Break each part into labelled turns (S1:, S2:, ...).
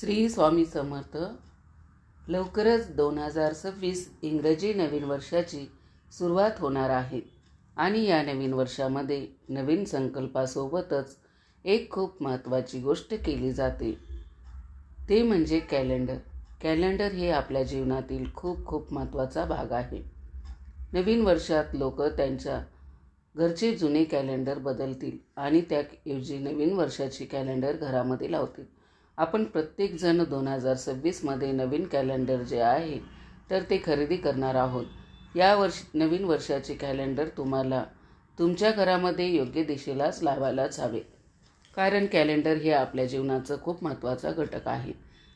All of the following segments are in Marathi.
S1: श्री स्वामी समर्थ लवकरच दोन हजार सव्वीस इंग्रजी नवीन वर्षाची सुरुवात होणार आहे. आणि या नवीन वर्षामध्ये नवीन संकल्पासोबतच एक खूप महत्त्वाची गोष्ट केली जाते. ते म्हणजे कॅलेंडर. कॅलेंडर हे आपल्या जीवनातील खूप खूप महत्त्वाचा भाग आहे. नवीन वर्षात लोक त्यांच्या घरचे जुने कॅलेंडर बदलतील आणि त्याऐवजी नवीन वर्षाची कॅलेंडर घरामध्ये लावतील. आपण प्रत्येकजण दोन हजार सव्वीसमध्ये नवीन कॅलेंडर जे आहे तर ते खरेदी करणार आहोत. या वर्ष नवीन वर्षाचे कॅलेंडर तुम्हाला तुमच्या घरामध्ये योग्य दिशेलाच लावायलाच हवे. कारण कॅलेंडर हे आपल्या जीवनाचं खूप महत्त्वाचा घटक आहे.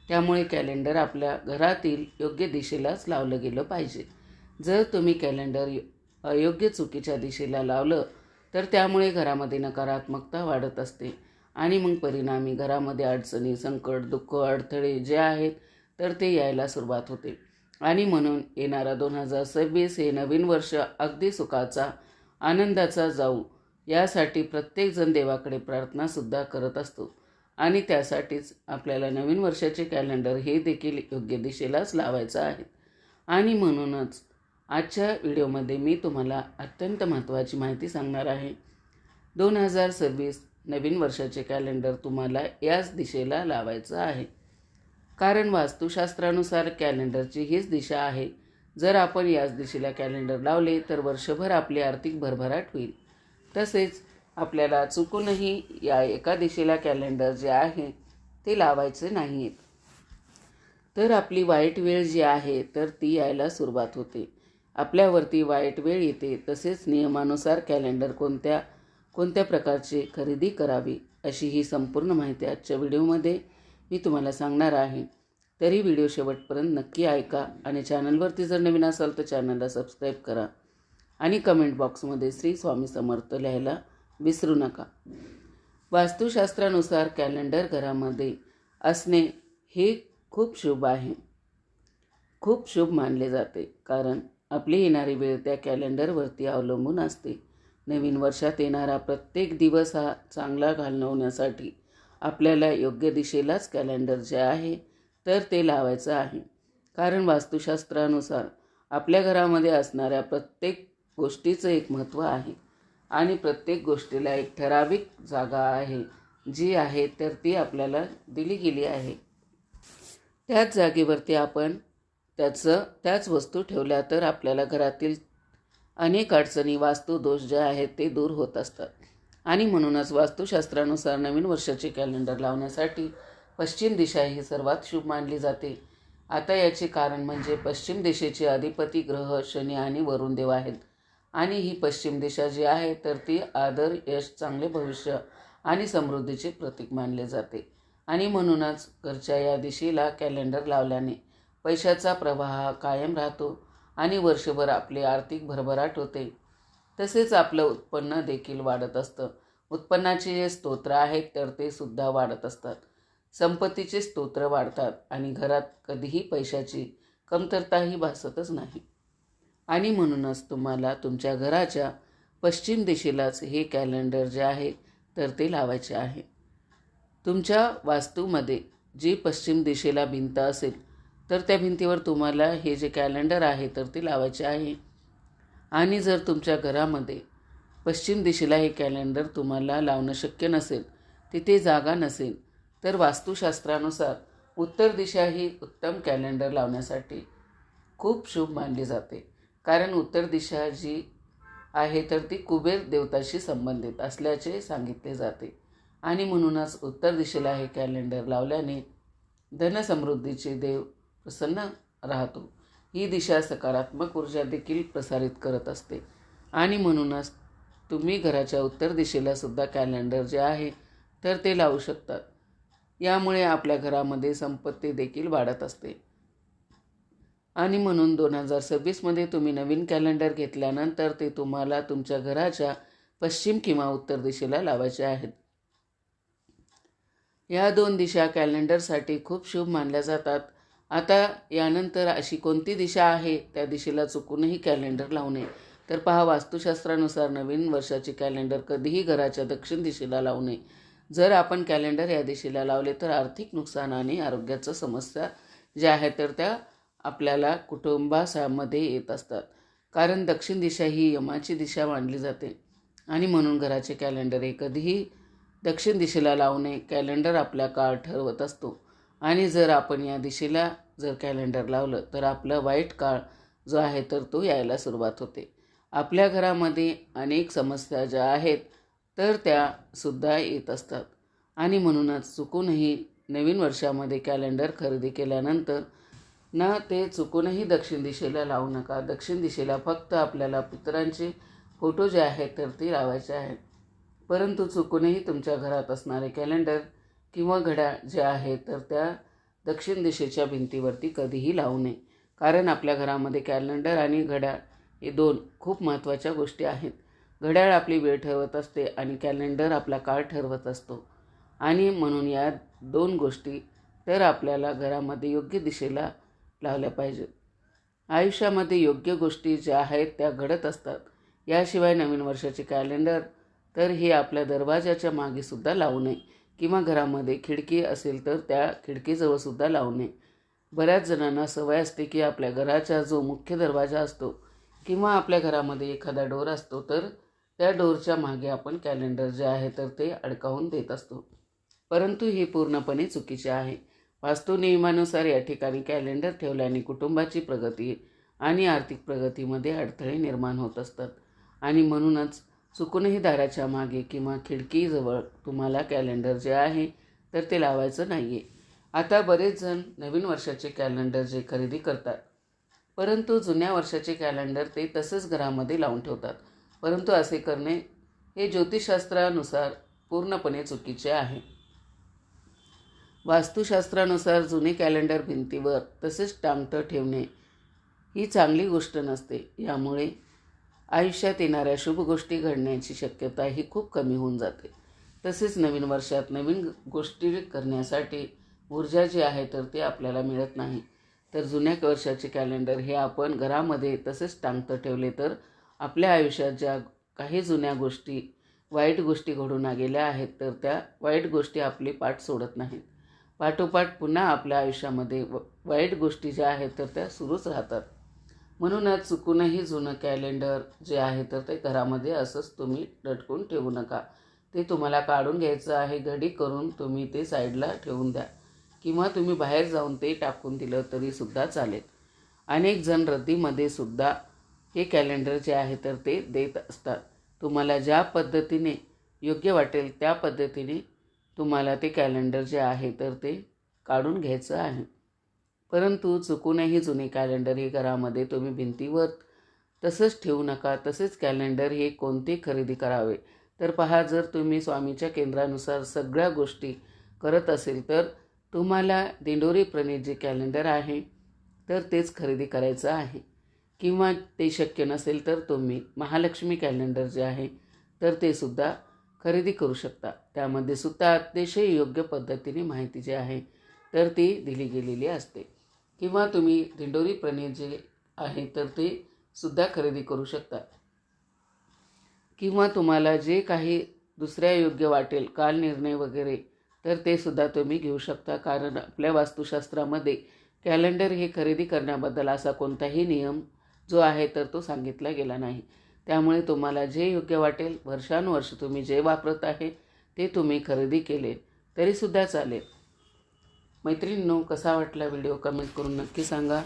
S1: त्यामुळे कॅलेंडर आपल्या घरातील योग्य दिशेलाच लावलं गेलं पाहिजे. जर तुम्ही कॅलेंडर अयोग्य चुकीच्या दिशेला लावलं तर त्यामुळे घरामध्ये नकारात्मकता वाढत असते. आणि मग परिणामी घरामध्ये अडचणी संकट दुःख अडथळे जे आहेत तर ते यायला सुरुवात होते. आणि म्हणून येणारा दोन हजार सव्वीस हे नवीन वर्ष अगदी सुखाचा आनंदाचा जाऊ यासाठी प्रत्येकजण देवाकडे प्रार्थनासुद्धा करत असतो. आणि त्यासाठीच आपल्याला नवीन वर्षाचे कॅलेंडर हे देखील योग्य दिशेलाच लावायचं आहे. आणि म्हणूनच आजच्या व्हिडिओमध्ये मी तुम्हाला अत्यंत महत्त्वाची माहिती सांगणार आहे. दोन हजार सव्वीस नवीन वर्षाचे कॅलेंडर तुम्हाला याच दिशेला लावायचं आहे. कारण वास्तुशास्त्रानुसार कॅलेंडरची हीच दिशा आहे. जर आपण याच दिशेला कॅलेंडर लावले तर वर्षभर आपली आर्थिक भरभराट होईल. तसेच आपल्याला चुकूनही या एका दिशेला कॅलेंडर जे आहे ते लावायचे नाही आहेत तर आपली वाईट वेळ जी आहे तर ती यायला सुरुवात होते. आपल्यावरती वाईट वेळ येते तसेच नियमानुसार कॅलेंडर कोणत्या कोणत्या प्रकारची खरेदी करावी अशी ही संपूर्ण माहिती आजच्या व्हिडिओमध्ये मी तुम्हाला सांगणार आहे. तरी व्हिडिओ शेवटपर्यंत नक्की ऐका आणि चॅनलवरती जर नवीन असाल तर चॅनलला सबस्क्राईब करा आणि कमेंट बॉक्समध्ये श्री स्वामी समर्थ लिहायला विसरू नका. वास्तुशास्त्रानुसार कॅलेंडर घरामध्ये असणे हे खूप शुभ आहे. खूप शुभ मानले जाते कारण आपली येणारी वेळ त्या कॅलेंडरवरती अवलंबून असते. नवीन वर्षात येणारा प्रत्येक दिवस हा चांगला घालवण्यासाठी आपल्याला योग्य दिशेलाच कॅलेंडर जे आहे तर ते लावायचं आहे. कारण वास्तुशास्त्रानुसार आपल्या घरामध्ये असणाऱ्या प्रत्येक गोष्टीचं एक महत्त्व आहे. आणि प्रत्येक गोष्टीला एक ठराविक जागा आहे. जी आहे तर ती आपल्याला दिली गेली आहे. त्याच जागेवरती आपण त्याचं त्याच वस्तू ठेवल्या तर आपल्याला घरातील अनेक अडचणी वास्तुदोष जे आहेत ते दूर होत असतात. आणि म्हणूनच वास्तुशास्त्रानुसार नवीन वर्षाचे कॅलेंडर लावण्यासाठी पश्चिम दिशा ही सर्वात शुभ मानली जाते. आता याचे कारण म्हणजे पश्चिम दिशेचे अधिपती ग्रह शनी आणि वरुण देव आहेत. आणि ही पश्चिम दिशा जी आहे तर ती आदर यश चांगले भविष्य आणि समृद्धीचे प्रतीक मानले जाते. आणि म्हणूनच घरच्या या दिशेला कॅलेंडर लावल्याने पैशाचा प्रवाह कायम राहतो. आणि वर्षभर आपली आर्थिक भरभराट होते. तसेच आपलं उत्पन्न देखील वाढत असतं. उत्पन्नाचे जे स्तोत्र आहेत तर ते सुद्धा वाढत असतात. संपत्तीचे स्तोत्र वाढतात आणि घरात कधीही पैशाची कमतरताही भासतच नाही. आणि म्हणूनच तुम्हाला तुमच्या घराच्या पश्चिम दिशेलाच हे कॅलेंडर जे आहे तर ते लावायचे आहे. तुमच्या वास्तूमध्ये जी पश्चिम दिशेला भिंत असेल तर त्या भिंतीवर तुम्हाला हे जे कॅलेंडर आहे तर ते लावायचे आहे. आणि जर तुमच्या घरामध्ये पश्चिम दिशेला हे कॅलेंडर तुम्हाला लावणं शक्य नसेल तिथे जागा नसेल तर वास्तुशास्त्रानुसार उत्तर दिशा ही उत्तम कॅलेंडर लावण्यासाठी खूप शुभ मानली जाते. कारण उत्तर दिशा जी आहे तर ती कुबेर देवताशी संबंधित असल्याचे सांगितले जाते. आणि म्हणूनच उत्तर दिशेला हे कॅलेंडर लावल्याने धनसमृद्धीचे देव प्रसन्न राहतो. ही दिशा सकारात्मक ऊर्जा देखील प्रसारित करत असते. आणि म्हणूनच तुम्ही घराच्या उत्तर दिशेला सुद्धा कॅलेंडर जे आहे तर ते लावू शकतात. यामुळे आपल्या घरामध्ये संपत्ती देखील वाढत असते. आणि म्हणून दोन हजार सव्वीसमध्ये तुम्ही नवीन कॅलेंडर घेतल्यानंतर ते तुम्हाला तुमच्या घराच्या पश्चिम किंवा उत्तर दिशेला लावायचे आहेत. या दोन दिशा कॅलेंडरसाठी खूप शुभ मानल्या जातात. आता यानंतर अशी कोणती दिशा आहे? त्या दिशेला चुकूनही कॅलेंडर लावणे तर पहा वास्तुशास्त्रानुसार नवीन वर्षाचे कॅलेंडर कधीही घराच्या दक्षिण दिशेला लावू नये. जर आपण कॅलेंडर या दिशेला लावले तर आर्थिक नुकसान आणि आरोग्याच्या समस्या ज्या आहेत तर त्या आपल्याला कुटुंबासामध्ये येत असतात. कारण दक्षिण दिशा ही यमाची दिशा मानली जाते. आणि म्हणून घराचे कॅलेंडर हे कधीही दक्षिण दिशेला लावणे कॅलेंडर आपला काळ ठरवत असतो. आणि जर आपण या दिशेला जर कॅलेंडर लावलं तर आपला वाईट काळ जो आहे तर तो यायला सुरुवात होते. आपल्या घरामध्ये अनेक समस्या ज्या आहेत तर त्यासुद्धा येत असतात. आणि म्हणूनच चुकूनही नवीन वर्षामध्ये कॅलेंडर खरेदी केल्यानंतर ना ते चुकूनही दक्षिण दिशेला लावू नका. दक्षिण दिशेला फक्त आपल्याला पुत्रांचे फोटो जे आहेत तर ते लावायचे आहेत. परंतु चुकूनही तुमच्या घरात असणारे कॅलेंडर किंवा घड्याळ जे आहे तर त्या दक्षिण दिशेच्या भिंतीवरती कधीही लावू नये. कारण आपल्या घरामध्ये कॅलेंडर आणि घड्याळ हे दोन खूप महत्त्वाच्या गोष्टी आहेत. घड्याळ आपली वेळ ठरवत असते आणि कॅलेंडर आपला काळ ठरवत असतो. आणि म्हणून या दोन गोष्टी तर आपल्याला घरामध्ये योग्य दिशेला लावल्या पाहिजेत. आयुष्यामध्ये योग्य गोष्टी ज्या आहेत त्या घडत असतात. याशिवाय नवीन वर्षाचे कॅलेंडर तर हे आपल्या दरवाजाच्या मागेसुद्धा लावू नये. किंवा घरामध्ये खिडकी असेल तर त्या खिडकीजवळसुद्धा लावणे बऱ्याच जणांना सवय असते की आपल्या घराचा जो मुख्य दरवाजा असतो किंवा आपल्या घरामध्ये एखादा डोर असतो तर त्या डोरच्या मागे आपण कॅलेंडर जे आहे तर ते अडकावून देत असतो. परंतु हे पूर्णपणे चुकीचे आहे. वास्तू नियमानुसार या ठिकाणी कॅलेंडर ठेवल्याने कुटुंबाची प्रगती आणि आर्थिक प्रगतीमध्ये अडथळे निर्माण होत असतात. आणि म्हणूनच चुकूनही दाराच्या मागे किंवा खिडकीजवळ तुम्हाला कॅलेंडर जे आहे तर ते लावायचं नाही आहे आता बरेच जण नवीन वर्षाचे कॅलेंडर जे खरेदी करतात. परंतु जुन्या वर्षाचे कॅलेंडर ते तसंच घरामध्ये लावून ठेवतात. परंतु असे करणे हे ज्योतिषशास्त्रानुसार पूर्णपणे चुकीचे आहे. वास्तुशास्त्रानुसार जुने कॅलेंडर भिंतीवर तसेच टांगतं ठेवणे ही चांगली गोष्ट नसते. यामुळे आयुष्यात येणाऱ्या शुभ गोष्टी घडण्याची शक्यता ही खूप कमी होऊन जाते. तसेच नवीन वर्षात नवीन गोष्टी करण्यासाठी ऊर्जा जी आहे तर ती आपल्याला मिळत नाही. तर जुन्या वर्षाचे कॅलेंडर हे आपण घरामध्ये तसेच टांगतं ठेवले तर आपल्या आयुष्यात ज्या काही जुन्या गोष्टी वाईट गोष्टी घडून गेल्या आहेत तर त्या वाईट गोष्टी आपली पाठ सोडत नाहीत. पाठोपाठ पुन्हा आपल्या आयुष्यामध्ये व वाईट गोष्टी ज्या आहेत तर त्या सुरूच राहतात. म्हणूनच चुकूनही जुनं कॅलेंडर जे आहे तर ते घरामध्ये असंच तुम्ही लटकून ठेवू नका. ते तुम्हाला काढून घ्यायचं आहे घडी करून तुम्ही ते साईडला ठेवून द्या. किंवा तुम्ही बाहेर जाऊन ते टाकून दिलं तरीसुद्धा चालेल. अनेक जण रद्दीमध्ये सुद्धा हे कॅलेंडर जे आहे तर ते देत असतात. तुम्हाला ज्या पद्धतीने योग्य वाटेल त्या पद्धतीने तुम्हाला ते कॅलेंडर जे आहे तर ते काढून घ्यायचं आहे. परंतु चुकूनही जुने कॅलेंडर हे घरामध्ये तुम्ही भिंतीवर तसंच ठेवू नका. तसेच कॅलेंडर हे कोणते खरेदी करावे? तर पहा जर तुम्ही स्वामीच्या केंद्रानुसार सगळ्या गोष्टी करत असेल तर तुम्हाला दिंडोरी प्रणित जे कॅलेंडर आहे तर तेच खरेदी करायचं आहे. किंवा ते शक्य नसेल तर तुम्ही महालक्ष्मी कॅलेंडर जे आहे तर ते सुद्धा खरेदी करू शकता. त्यामध्ये सुद्धा अतिशय योग्य पद्धतीने माहिती जी आहे तर ती दिली गेलेली असते. किंवा तुम्ही दिंडोरी प्रणित जे आहे तर ते सुद्धा खरेदी करू शकता. किंवा तुम्हाला जे काही दुसऱ्या योग्य वाटेल काल निर्णय वगैरे तर ते सुद्धा तुम्ही घेऊ शकता. कारण आपल्या वास्तुशास्त्रामध्ये कॅलेंडर हे खरेदी करण्याबद्दल असा कोणताही नियम जो आहे तर तो सांगितला गेला नाही. त्यामुळे तुम्हाला जे योग्य वाटेल वर्षानुवर्ष तुम्ही जे वापरत आहे ते तुम्ही खरेदी केले तरीसुद्धा चालेल. मैत्रिणींनो कसा वाटला व्हिडिओ कमेंट करून नक्की सांगा.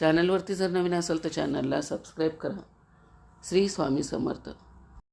S1: चॅनलवरती जर नवीन असेल तर चॅनलला सबस्क्राईब करा. श्री स्वामी समर्थ.